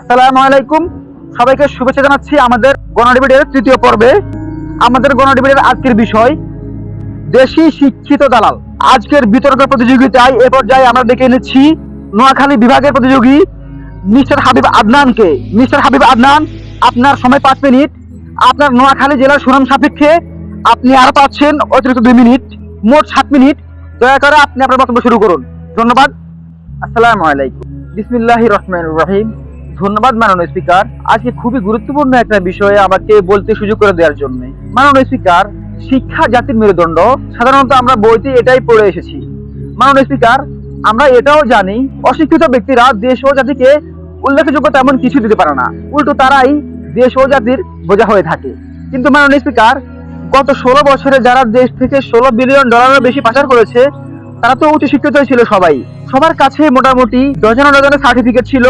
আসসালামু আলাইকুম। সবাইকে শুভেচ্ছা জানাচ্ছি আমাদের গণডিবেটের তৃতীয় পর্বে। আমাদের গণডিবেটের আজকের বিষয়, দেশি শিক্ষিত দালাল। আজকের বিতর্ক প্রতিযোগিতায় এ পর্যায়ে আমরা ডেকে এনেছি নোয়াখালী বিভাগের প্রতিযোগী মিস্টার হাবিব আদনানকে। মিস্টার হাবিব আদনান, আপনার সময় পাঁচ মিনিট। আপনার নোয়াখালী জেলার সুনাম সাপেক্ষে আপনি আরও পাচ্ছেন অতিরিক্ত দুই মিনিট, মোট সাত মিনিট। দয়া করে আপনি আপনার বক্তব্য শুরু করুন। ধন্যবাদ। আসসালামু আলাইকুম। বিসমিল্লাহ রহমান রহিম। ধন্যবাদ মাননীয় স্পিকার। আজকে খুবই গুরুত্বপূর্ণ একটা বিষয়ে আমাকে বলতে সুযোগ করে দেওয়ার জন্য। মাননীয় স্পিকার, শিক্ষা জাতির মেরুদণ্ড, সাধারণত আমরা বইতে এটাই পড়ে এসেছি। মাননীয় স্পিকার, আমরা এটাও জানি, অশিক্ষিত ব্যক্তিরা দেশ ও জাতিকে উল্লেখযোগ্য তেমন কিছু দিতে পারে না। উল্টো তারাই দেশ ও জাতির বোঝা হয়ে থাকে। কিন্তু মাননীয় স্পিকার, গত ষোলো বছরে যারা দেশ থেকে ষোলো বিলিয়ন ডলারের বেশি পাচার করেছে তারা তো উচ্চ শিক্ষিত ছিল সবাই। সবার কাছে মোটামুটি ডজনে ডজনে সার্টিফিকেট ছিল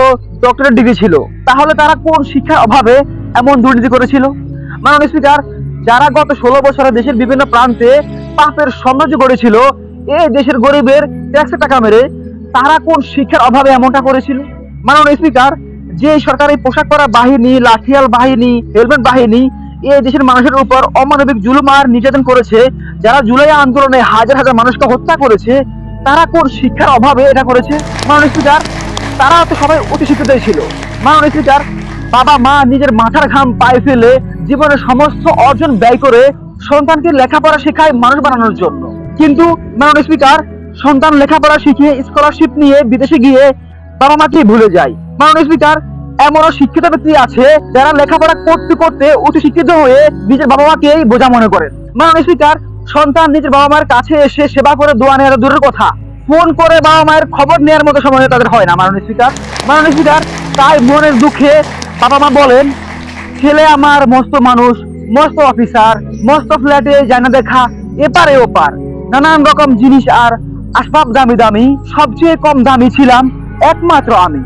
ডক্টরেট ডিগ্রি ছিল। তাহলে তারা কোন শিক্ষার অভাবে এমন দুর্নীতি করেছিল? মাননীয় স্পিকার যারা গত ষোলো বছরে দেশের বিভিন্ন প্রান্তে পাপের সাম্রাজ্য গড়েছিল এই দেশের গরিবের ট্যাক্সের টাকা মেরে, তারা কোন শিক্ষার অভাবে এমনটা করেছিল? মাননীয় স্পিকার যে সরকারি পোশাক পরা বাহিনী, লাঠিয়াল বাহিনী, হেলমেট বাহিনী এই দেশের মানুষের উপর অমানবিক জুলুম আর নির্যাতন করেছে, যারা জুলাই আন্দোলনে হাজার হাজার মানুষকে হত্যা করেছে, তারা কোন শিক্ষার অভাবে এটা করেছে? মাননীয় স্পিকার তারা তো সবাই অতি শিক্ষিতই ছিল। মাননীয় স্পিকার বাবা মা নিজের মাথার ঘাম পায়ে ফেলে জীবনের সমস্ত অর্জন ব্যয় করে সন্তানকে লেখাপড়া শেখায় মানুষ বানানোর জন্য। কিন্তু মাননীয় স্পিকার সন্তান লেখাপড়া শিখিয়ে স্কলারশিপ নিয়ে বিদেশে গিয়ে বাবা মাকে ভুলে যায়। মাননীয় স্পিকার এমনও শিক্ষিত ব্যক্তি আছে যারা লেখাপড়া করতে করতে উচ্চ শিক্ষিত হয়ে নিজের বাবা মাকেই বোঝা মনে করেন। মাননীয় স্পিকার, সন্তান নিজের বাবা মায়ের কাছে এসে সেবা করে দোয়া নেওয়ার দূরের কথা। ফোন করে বাবা মায়ের খবর নেওয়ার মতো সময় তাদের হয় না, মাননীয় স্পিকার। মাননীয় স্পিকার, তাই মনের দুঃখে বাবা মা বলেন, ছেলে আমার মস্ত মানুষ, মস্ত অফিসার, মস্ত ফ্ল্যাটে যায় না দেখা, এপারে ওপার। নানান রকম জিনিস আর আসবাব দামি দামি, সবচেয়ে কম দামি ছিলাম একমাত্র আমি।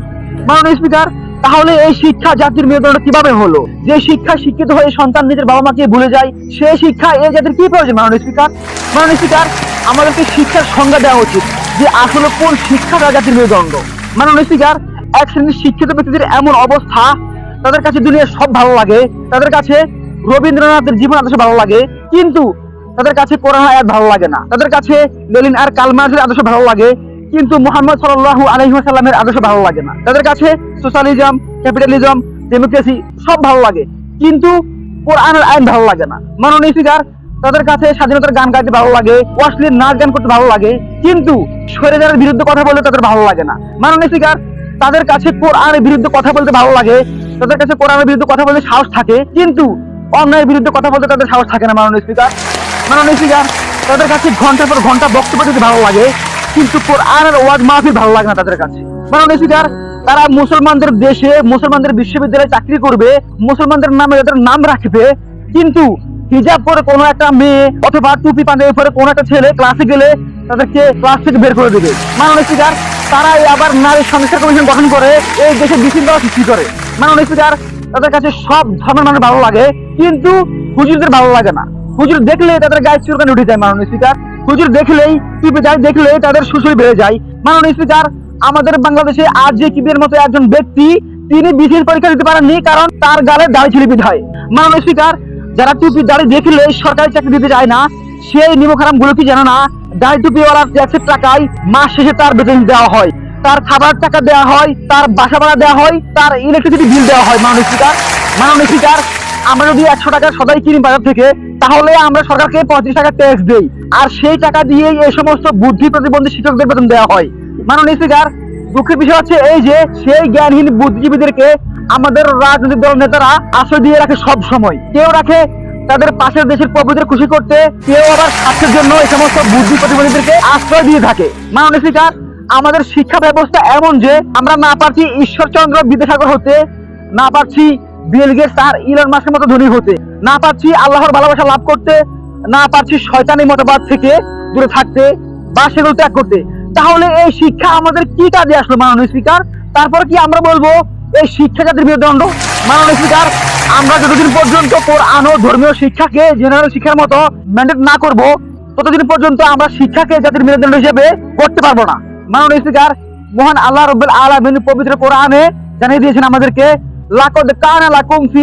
মাননীয় স্পিকার তাহলে এই শিক্ষা জাতির মেরুদণ্ড কীভাবে হলো? যে শিক্ষা শিক্ষিত হয়ে সন্তান নিজের বাবা মাকে ভুলে যায় সেই শিক্ষা এই জাতির কি প্রয়োজন? মাননীয় স্পিকার মাননীয় স্পিকার, আমাদেরকে শিক্ষার সংজ্ঞা দেওয়া উচিত যে আসলে কোন শিক্ষাটা জাতির মেরুদণ্ড? মাননীয় স্পিকার, এক শ্রেণির শিক্ষিত ব্যক্তিদের এমন অবস্থা, তাদের কাছে দুনিয়ার সব ভালো লাগে, তাদের কাছে রবীন্দ্রনাথের জীবন আদর্শ ভালো লাগে, কিন্তু তাদের কাছে কোরআন আয়াত ভালো লাগে না। তাদের কাছে লেলিন আর কালমার্সের আদর্শ ভালো লাগে কিন্তু মোহাম্মদ সাল্লাল্লাহু আলাইহি ওয়াসাল্লামের আদর্শ ভালো লাগে না। তাদের কাছে সোশ্যালিজম, ক্যাপিটালিজম, ডেমোক্রেসি সব ভালো লাগে। কিন্তু কোরআনের আইন ভালো লাগে না। মাননীয় স্পিকার, তাদের কাছে স্বাধীনতার গান গাইতে ভালো লাগে, অশ্লীল নাচ গান করতে ভালো লাগে, কিন্তু স্বৈরাচারের বিরুদ্ধে কথা বলতে তাদের ভালো লাগে না। মাননীয় স্পিকার, তাদের কাছে কোরআনের বিরুদ্ধে কথা বলতে ভালো লাগে, তাদের কাছে কোরআনের বিরুদ্ধে কথা বলতে সাহস থাকে, কিন্তু অন্যায়ের বিরুদ্ধে কথা বলতে তাদের সাহস থাকে না, মাননীয় স্পিকার। মাননীয় স্পিকার, তাদের কাছে ঘণ্টার পর ঘণ্টা বক্তব্য দিতে ভালো লাগে কিন্তু কোরআনের ওয়াজ মাহফিল ভালো লাগে না তাদের কাছে। মাননীয় স্পিকার তারা মুসলমানদের দেশে, মুসলমানদের বিশ্ববিদ্যালয়ে চাকরি করবে, মুসলমানদের নামে তাদের নাম রাখবে, কিন্তু হিজাব পরে কোনো একটা মেয়ে অথবা টুপি পাঞ্জাবি পরে কোনো একটা ছেলে ক্লাসে গেলে তাদেরকে ক্লাস থেকে বের করে দেবে। মাননীয় স্পিকার তারাই আবার নারী সংস্কার কমিশন গঠন করে, এই দেশে বিশৃঙ্খলা সৃষ্টি করে। মাননীয় স্পিকার তাদের কাছে সব ধর্মের মানুষ ভালো লাগে, কিন্তু হুজুরদের ভালো লাগে না। হুজুর দেখলে তাদের গায়ে চুরকানি উঠে যায় মাননীয় স্পিকার হুজুর দেখলেই টিপে যায় দেখলে তাদের সুসুই বেড়ে যায়। মাননীয় স্পিকার আমাদের বাংলাদেশে আর যে কিবির মতো একজন ব্যক্তি, তিনি বিশেষ পরীক্ষা দিতে পারেননি কারণ তার গালে দাড়ি ছিল বিধায় মাননীয় স্পিকার যারা টুপি দাড়ি দেখলে সরকারি চাকরি দিতে যায় না, সেই নিমখারামগুলো কি জানো না? দাড়ি টুপিওয়ালার ট্যাক্সের টাকায় মাস শেষে তার বেতন দেওয়া হয়। তার খাবার টাকা দেওয়া হয়, তার বাসা ভাড়া দেওয়া হয়, তার ইলেকট্রিসিটি বিল দেওয়া হয়, মাননীয় স্পিকার মাননীয় স্পিকার আমরা যদি একশো টাকা সদাই কিনি বাজার থেকে, তাহলে আমরা সরকারকে পঁয়ত্রিশ টাকা ট্যাক্স দেই। আর সেই টাকা দিয়ে এই সমস্ত বুদ্ধি প্রতিবন্ধী শিক্ষকদের বেতন দেওয়া হয়। মাননীয় স্পিকার দুঃখের বিষয় হচ্ছে এই যে, সেই জ্ঞানহীন বুদ্ধিজীবীদেরকে আমাদের রাজনৈতিক দল নেতারা আশ্রয় দিয়ে রাখে সব সময়। কেউ রাখে তাদের পাশের দেশের প্রভুদের খুশি করতে, কেউ আবার স্বার্থের জন্য এই সমস্ত বুদ্ধি প্রতিবন্ধীদেরকে আশ্রয় দিয়ে থাকে। মাননীয় স্পিকার আমাদের শিক্ষা ব্যবস্থা এমন যে, আমরা না পারছি ঈশ্বরচন্দ্র বিদ্যাসাগর হতে, না পারছি বিল গেটস আর ইলন মাস্কের মতো ধনী হতে। না পারছি আল্লাহর ভালোবাসা লাভ করতে, না পারছি শয়তানি মতবাদ থেকে দূরে থাকতে বা সেগুলো ত্যাগ করতে। তাহলে এই শিক্ষা আমাদের কি কাজে আসলো, মাননীয় স্পিকার তারপর কি আমরা বলব, এই শিক্ষা জাতির মেরুদণ্ড মাননীয় স্পিকার আমরা যতদিন পর্যন্ত কোরআন ও ধর্মীয় শিক্ষাকে জেনারেল শিক্ষার মতো ম্যান্ডেট না করব, ততদিন পর্যন্ত আমরা শিক্ষাকে জাতির মেরুদণ্ড হিসেবে করতে পারব না। মাননীয় স্পিকার মহান আল্লাহ রব্বুল আলামিন পবিত্র কোরআনে জানিয়ে দিয়েছেন আমাদেরকে লাকদ কানা লাকুম ফি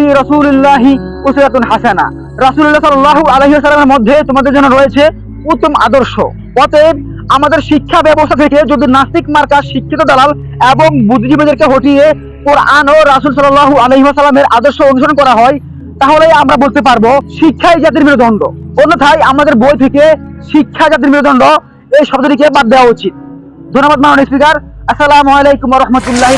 উসওয়াতুন হাসানা। রাসূলুল্লাহ সাল্লাল্লাহু আলাইহি ওয়াসাল্লামের মধ্যে তোমাদের জন্য রয়েছে উত্তম আদর্শ। অতএব আমাদের শিক্ষা ব্যবস্থা থেকে যদি নাস্তিক মার্কা, শিক্ষিত দালাল এবং বুদ্ধিজীবীদেরকে হটিয়ে কোরআন ও আদর্শ অনুসরণ করা হয়, তাহলে আমরা বলতে পারব শিক্ষাই জাতির মেরুদণ্ড। অন্যথায় আমাদের বই থেকে শিক্ষা জাতির মেরুদণ্ড এই শব্দটিকে বাদ দেওয়া উচিত। ধন্যবাদ মাননীয় স্পিকার। আসসালামু আলাইকুম রহমতুল্লাহ